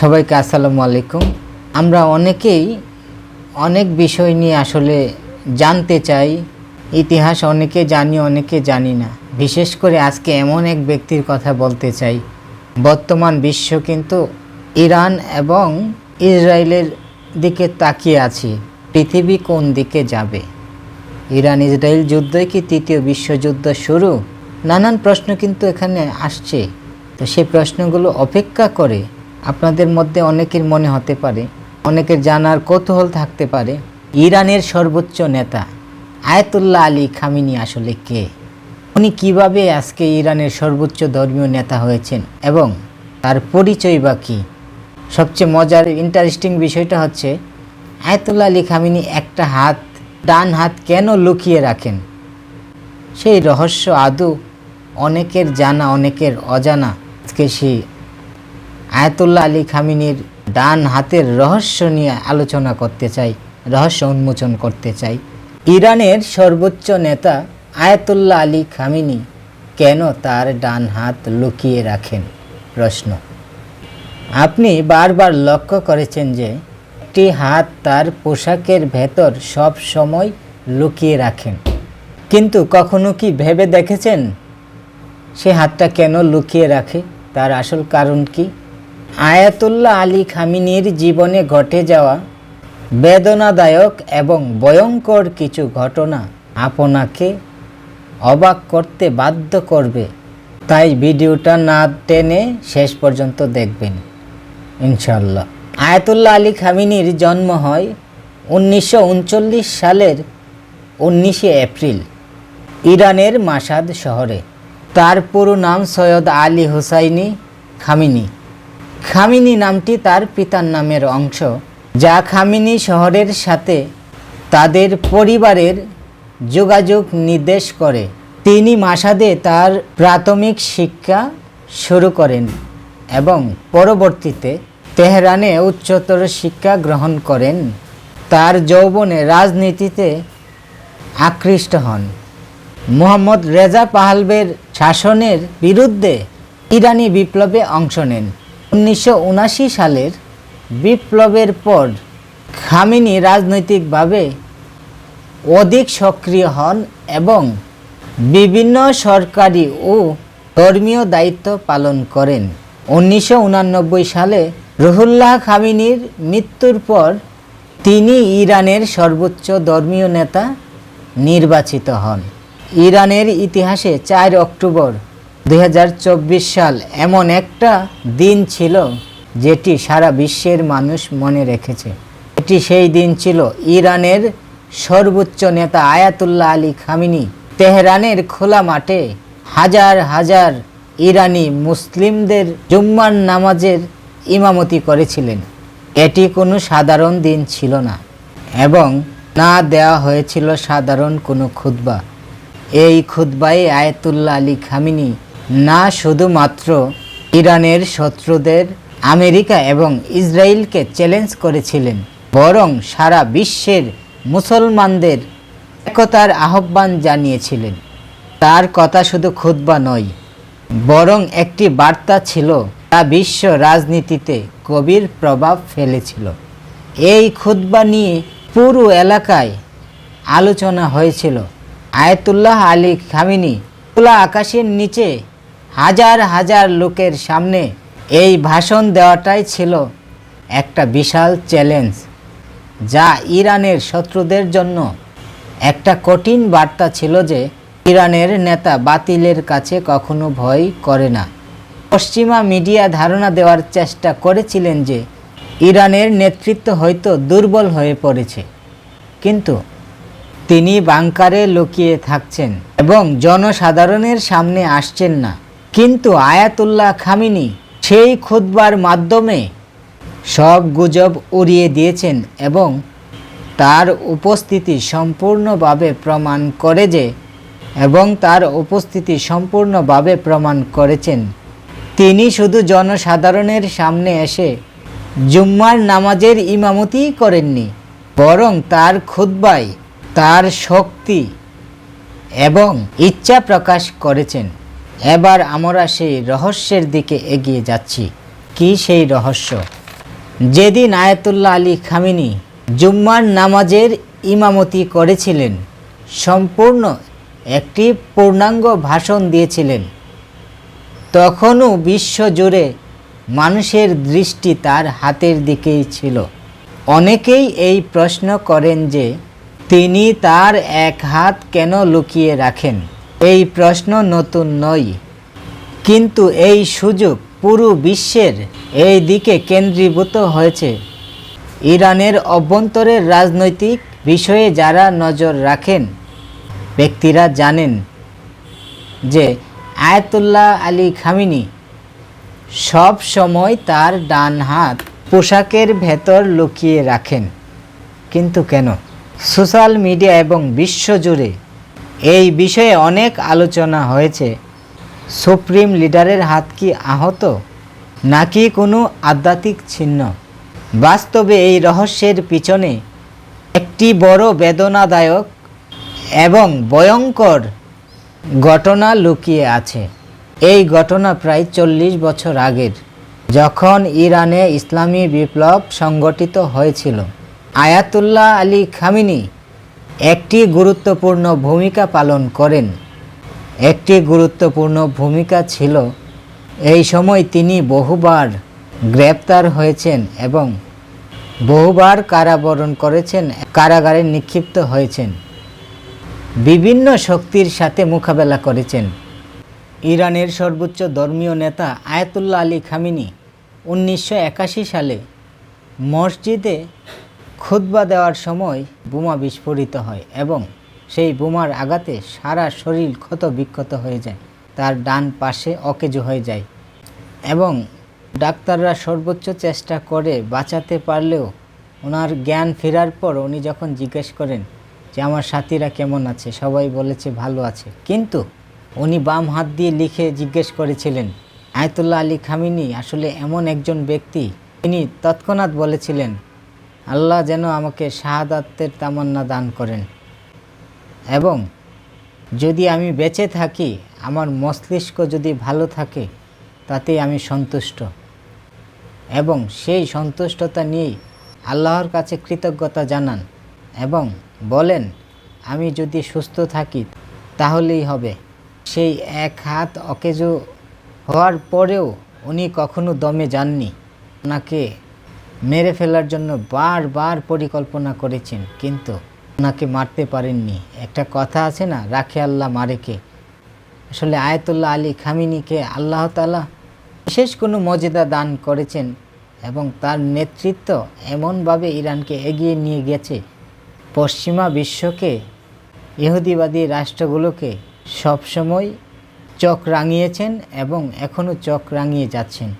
সবাইকে আসসালামু আলাইকুম। আমরা অনেকেই অনেক বিষয় নিয়ে আসলে জানতে চাই, ইতিহাস অনেকে জানি অনেকে জানি না। বিশেষ করে আজকে এমন এক ব্যক্তির কথা বলতে চাই। বর্তমান বিশ্ব কিন্তু ইরান এবং ইসরায়েলের দিকে তাকিয়ে আছে, পৃথিবী কোন দিকে যাবে? ইরান ইসরায়েল যুদ্ধই কি তৃতীয় বিশ্বযুদ্ধ শুরু? নানান প্রশ্ন কিন্তু এখানে আসছে। তো সেই প্রশ্নগুলো অপেক্ষা করে আপনাদের মধ্যে অনেকের মনে হতে পারে, অনেকের জানার কৌতূহল থাকতে পারে, ইরানের সর্বোচ্চ নেতা আয়াতুল্লাহ আলী খামিনি আসলে কে? উনি কীভাবে আজকে ইরানের সর্বোচ্চ ধর্মীয় নেতা হয়েছেন এবং তার পরিচয় বা কী? সবচেয়ে মজার ইন্টারেস্টিং বিষয়টা হচ্ছে, আয়াতুল্লাহ আলী খামিনি একটা হাত, ডান হাত কেন লুকিয়ে রাখেন? সেই রহস্য আদৌ অনেকের জানা, অনেকের অজানা, আজকে সেই আয়াতুল্লাহ আলী খামিনির ডান হাতের রহস্য নিয়ে আলোচনা করতে চাই, রহস্য উন্মোচন করতে চাই। ইরানের সর্বোচ্চ নেতা আয়াতুল্লাহ আলী খামিনি কেন তার ডান হাত লুকিয়ে রাখেন? প্রশ্ন। আপনি বারবার লক্ষ্য করেছেন যে, একটি হাত তার পোশাকের ভেতর সব সময় লুকিয়ে রাখেন। কিন্তু কখনো কি ভেবে দেখেছেন? সে হাতটা কেন লুকিয়ে রাখে? তার আসল কারণ কি? আয়াতুল্লাহ আলী খামিনির জীবনে ঘটে যাওয়া বেদনাদায়ক এবং ভয়ঙ্কর কিছু ঘটনা আপনাকে অবাক করতে বাধ্য করবে। তাই ভিডিওটা না টেনে শেষ পর্যন্ত দেখবেন ইনশাল্লাহ আয়াতুল্লাহ আলী খামিনির জন্ম হয় উনিশশো উনচল্লিশ সালের উনিশে এপ্রিল, ইরানের মাসাদ শহরে। তার পুরো নাম Sayyid Ali Hosseini Khamenei. Khamenei নামটি তার পিতার নামের অংশ। যা খামিনি শহরের সাথে তাদের পরিবারের যোগাযোগ নির্দেশ করে। তিনি মাসাদে তার প্রাথমিক শিক্ষা শুরু করেন এবং পরবর্তীতে তেহরানে উচ্চতর শিক্ষা গ্রহণ করেন। তার যৌবনে রাজনীতিতে আকৃষ্ট হন। মোহাম্মদ রেজা পাহালবের শাসনের বিরুদ্ধে ইরানি বিপ্লবে অংশ নেন। উনিশশো সালের বিপ্লবের পর খামিনি রাজনৈতিকভাবে অধিক সক্রিয় হন এবং বিভিন্ন সরকারি ও ধর্মীয় দায়িত্ব পালন করেন। উনিশশো সালে রুহুল্লাহ খামিনির মৃত্যুর পর তিনি ইরানের সর্বোচ্চ ধর্মীয় নেতা নির্বাচিত হন। ইরানের ইতিহাসে চার অক্টোবর দুই হাজার চব্বিশ সাল এমন একটা দিন ছিল যেটি সারা বিশ্বের মানুষ মনে রেখেছে। এটি সেই দিন ছিল ইরানের সর্বোচ্চ নেতা আয়াতুল্লাহ আলী খামিনি তেহরানের খোলা মাঠে হাজার হাজার ইরানি মুসলিমদের জুম্মার নামাজের ইমামতি করেছিলেন। এটি কোনো সাধারণ দিন ছিল না এবং না দেওয়া হয়েছিল সাধারণ কোনো খুতবা। এই খুতবায় আয়াতুল্লাহ আলী খামিনি না শুধুমাত্র ইরানের শত্রুদের আমেরিকা এবং ইসরায়েলকে চ্যালেঞ্জ করেছিলেন, বরং সারা বিশ্বের মুসলমানদের একতার আহ্বান জানিয়েছিলেন। তার কথা শুধু খুতবা নয়, বরং একটি বার্তা ছিল তা বিশ্ব রাজনীতিতে গভীর প্রভাব ফেলেছিল। এই খুতবা নিয়ে পুরো এলাকায় আলোচনা হয়েছিল। আয়তুল্লাহ আলী খামিনি খোলা আকাশের নিচে হাজার হাজার লোকের সামনে এই ভাষণ দেওয়াটাই ছিল একটা বিশাল চ্যালেঞ্জ যা ইরানের শত্রুদের জন্য একটা কঠিন বার্তা ছিল যে ইরানের নেতা বাতিলের কাছে কখনো ভয় করে না। পশ্চিমা মিডিয়া ধারণা দেওয়ার চেষ্টা করেছিলেন যে ইরানের নেতৃত্ব হয়তো দুর্বল হয়ে পড়েছে, কিন্তু তিনি বাংকারে লুকিয়ে থাকছেন এবং জনসাধারণের সামনে আসছেন না। কিন্তু আয়াতুল্লাহ খামিনি সেই খুতবার মাধ্যমে সব গুজব উড়িয়ে দিয়েছেন এবং তার উপস্থিতি সম্পূর্ণভাবে প্রমাণ করে যে এবং তার উপস্থিতি সম্পূর্ণভাবে প্রমাণ করেছেন। তিনি শুধু জনসাধারণের সামনে এসে জুম্মার নামাজের ইমামতি করেননি, বরং তার খুদ্বায় তার শক্তি এবং ইচ্ছা প্রকাশ করেছেন। এবার আমরা সেই রহস্যের দিকে এগিয়ে যাচ্ছি। কি সেই রহস্য? যেদিন আয়াতুল্লাহ আলী খামিনি জুম্মার নামাজের ইমামতি করেছিলেন, সম্পূর্ণ একটি পূর্ণাঙ্গ ভাষণ দিয়েছিলেন, তখনও বিশ্বজুড়ে মানুষের দৃষ্টি তার হাতের দিকেই ছিল। অনেকেই এই প্রশ্ন করেন যে তিনি তার এক হাত কেন লুকিয়ে রাখেন? এই প্রশ্ন নতুন নয়। কিন্তু এই সুযোগ পুরো বিশ্বের এই দিকে কেন্দ্রীভূত হয়েছে। ইরানের অভ্যন্তরের রাজনৈতিক বিষয়ে যারা নজর রাখেন, ব্যক্তিরা জানেন যে আয়াতুল্লাহ আলী খামিনি সব সময় তার ডান হাত পোশাকের ভেতর লুকিয়ে রাখেন। কিন্তু কেন? সোশ্যাল মিডিয়া এবং বিশ্বজুড়ে এই বিষয়ে অনেক আলোচনা হয়েছে। সুপ্রিম লিডারের হাত কি আহত, নাকি কোনো আধ্যাত্মিক ছিন্ন? বাস্তবে এই রহস্যের পিছনে একটি বড় বেদনাদায়ক এবং ভয়ঙ্কর ঘটনা লুকিয়ে আছে। এই ঘটনা প্রায় চল্লিশ বছর আগের, যখন ইরানে ইসলামী বিপ্লব সংগঠিত হয়েছিল। আয়াতুল্লাহ আলী খামিনি একটি গুরুত্বপূর্ণ ভূমিকা পালন করেন। একটি গুরুত্বপূর্ণ ভূমিকা ছিল, এই সময় তিনি বহুবার গ্রেপ্তার হয়েছেন এবং বহুবার কারাবরণ করেছেন, কারাগারে নিক্ষিপ্ত হয়েছেন। বিভিন্ন শক্তির সাথে মোকাবেলা করেছেন। ইরানের সর্বোচ্চ ধর্মীয় নেতা আয়াতুল্লাহ আলী খামিনি উনিশশো একাশি সালে মসজিদে খুতবা দেওয়ার সময় বোমা বিস্ফোরিত হয় এবং সেই বোমার আঘাতে সারা শরীর ক্ষত বিক্ষত হয়ে যায়। তার ডান পাশে অকেজো হয়ে যায় এবং ডাক্তাররা সর্বোচ্চ চেষ্টা করে বাঁচাতে পারলেও ওনার জ্ঞান ফেরার পর উনি যখন জিজ্ঞেস করেন যে, আমার সাথীরা কেমন আছে? সবাই বলেছে ভালো আছে। কিন্তু উনি বাম হাত দিয়ে লিখে জিজ্ঞেস করেছিলেন, আয়তুল্লাহ আলী খামিনি আসলে এমন একজন ব্যক্তি? তিনি তৎক্ষণাৎ বলেছিলেন আল্লাহ যেন আমাকে শাহাদাতের তামান্না দান করেন। এবং যদি আমি বেঁচে থাকি, আমার মস্তিষ্ক যদি ভালো থাকে, তাতেই আমি সন্তুষ্ট। এবং সেই সন্তুষ্টতা নিয়েই আল্লাহর কাছে কৃতজ্ঞতা জানান এবং বলেন, আমি যদি সুস্থ থাকি, তাহলেই হবে। সেই এক হাত অকেজো হওয়ার পরেও উনি কখনো দমে যাননি। ওনাকে মেরে ফেলার জন্য বারবার পরিকল্পনা করেছেন, কিন্তু ওনাকে মারতে পারেননি। একটা কথা আছে না, রাখে আল্লাহ মারেকে। আসলে আয়তুল্লাহ আলী খামিনিকে আল্লাহ তালা বিশেষ কোনো মর্যাদা দান করেছেন এবং তার নেতৃত্ব এমনভাবে ইরানকে এগিয়ে নিয়ে গেছে, পশ্চিমা বিশ্বকে, ইহুদিবাদী রাষ্ট্রগুলোকে সবসময় চোখ রাঙিয়েছেন এবং এখনও চোখ রাঙিয়ে যাচ্ছেন।